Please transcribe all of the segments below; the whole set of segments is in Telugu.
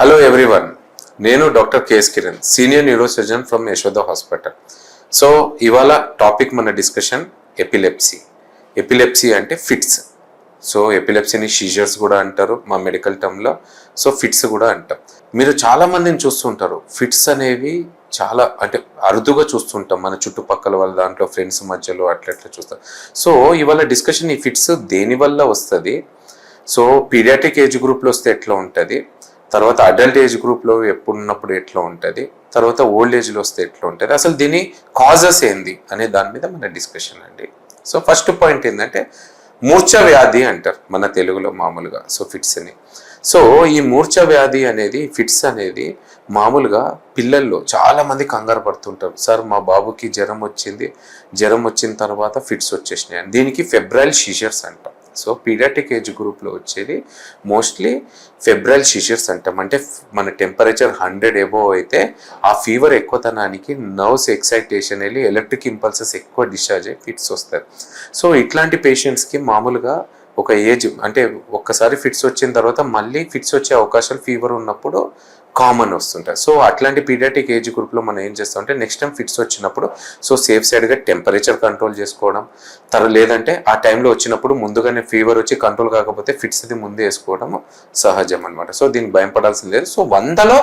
హలో ఎవ్రీవన్ నేను doctor KS Kiran senior neuro surgeon from Yashoda hospital. So ఇవాళ టాపిక్ మన డిస్కషన్ ఎపిలెప్సీ. ఎపిలెప్సీ అంటే ఫిట్స్. సో ఎపిలెప్సీని షీజర్స్ కూడా అంటారు మా మెడికల్ టర్మ్లో. సో ఫిట్స్ కూడా అంటాం. మీరు చాలా మందిని చూస్తుంటారు ఫిట్స్ అనేవి చాలా అంటే అరుదుగా చూస్తుంటాం మన చుట్టుపక్కల వాళ్ళ దాంట్లో ఫ్రెండ్స్ మధ్యలో అట్లా అట్లా చూస్తాం. సో ఇవాళ డిస్కషన్ ఈ ఫిట్స్ దేని వల్ల వస్తుంది? సో పీడియాటిక్ ఏజ్ గ్రూప్లో వస్తే ఎట్లా ఉంటుంది? తర్వాత అడల్ట్ ఏజ్ గ్రూప్లో ఎప్పుడు ఉన్నప్పుడు ఎట్లా ఉంటుంది? తర్వాత ఓల్డ్ ఏజ్లో వస్తే ఎట్లా ఉంటుంది? అసలు దీని కాజెస్ ఏంది? అనే దాని మీద మన డిస్కషన్ అండి. సో ఫస్ట్ పాయింట్ ఏంటంటే మూర్ఛ వ్యాధి అంటారు మన తెలుగులో మామూలుగా సో ఫిట్స్ని సో ఈ మూర్ఛ వ్యాధి అనేది ఫిట్స్ అనేది మామూలుగా పిల్లల్లో చాలామంది కంగారు పడుతుంటారు. సార్ మా బాబుకి జ్వరం వచ్చింది. జ్వరం వచ్చిన తర్వాత ఫిట్స్ వచ్చేసినాయి దీనికి ఫెబ్రైల్ షీషర్స్ అంటాం. సో పీడియాటిక్ ఏజ్ గ్రూప్లో వచ్చేది మోస్ట్లీ ఫెబ్రల్ షిషర్స్ అంటాం. అంటే మన టెంపరేచర్ హండ్రెడ్ ఎబో అయితే ఆ ఫీవర్ ఎక్కువతనానికి నర్వ్స్ ఎక్సైటేషన్ వెళ్ళి ఎలక్ట్రిక్ ఇంపల్సెస్ ఎక్కువ డిశ్చార్జ్ అయ్యి ఫిట్స్ వస్తాయి. సో ఇట్లాంటి పేషెంట్స్కి మామూలుగా ఒక ఏజ్ అంటే ఒక్కసారి ఫిట్స్ వచ్చిన తర్వాత మళ్ళీ ఫిట్స్ వచ్చే అవకాశాలు ఫీవర్ ఉన్నప్పుడు కామన్ వస్తుంటాయి. సో అట్లాంటి పీడియాటిక్ ఏజ్ గ్రూప్లో మనం ఏం చేస్తాం అంటే నెక్స్ట్ టైం ఫిట్స్ వచ్చినప్పుడు సో సేఫ్ సైడ్గా టెంపరేచర్ కంట్రోల్ చేసుకోవడం తర లేదంటే ఆ టైంలో వచ్చినప్పుడు ముందుగానే ఫీవర్ వచ్చి కంట్రోల్ కాకపోతే ఫిట్స్ అది ముందే వేసుకోవడం సహజం అనమాట సో దీనికి భయపడాల్సింది లేదు. సో వందలో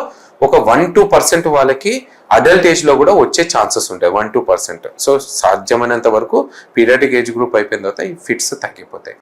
ఒక వన్ టూ పర్సెంట్ వాళ్ళకి అడల్ట్ ఏజ్లో కూడా వచ్చే ఛాన్సెస్ ఉంటాయి. వన్ టూ పర్సెంట్ సో సాధ్యమైనంత వరకు పీరియాటిక్ ఏజ్ గ్రూప్ అయిపోయిన తర్వాత ఈ ఫిట్స్ తగ్గిపోతాయి.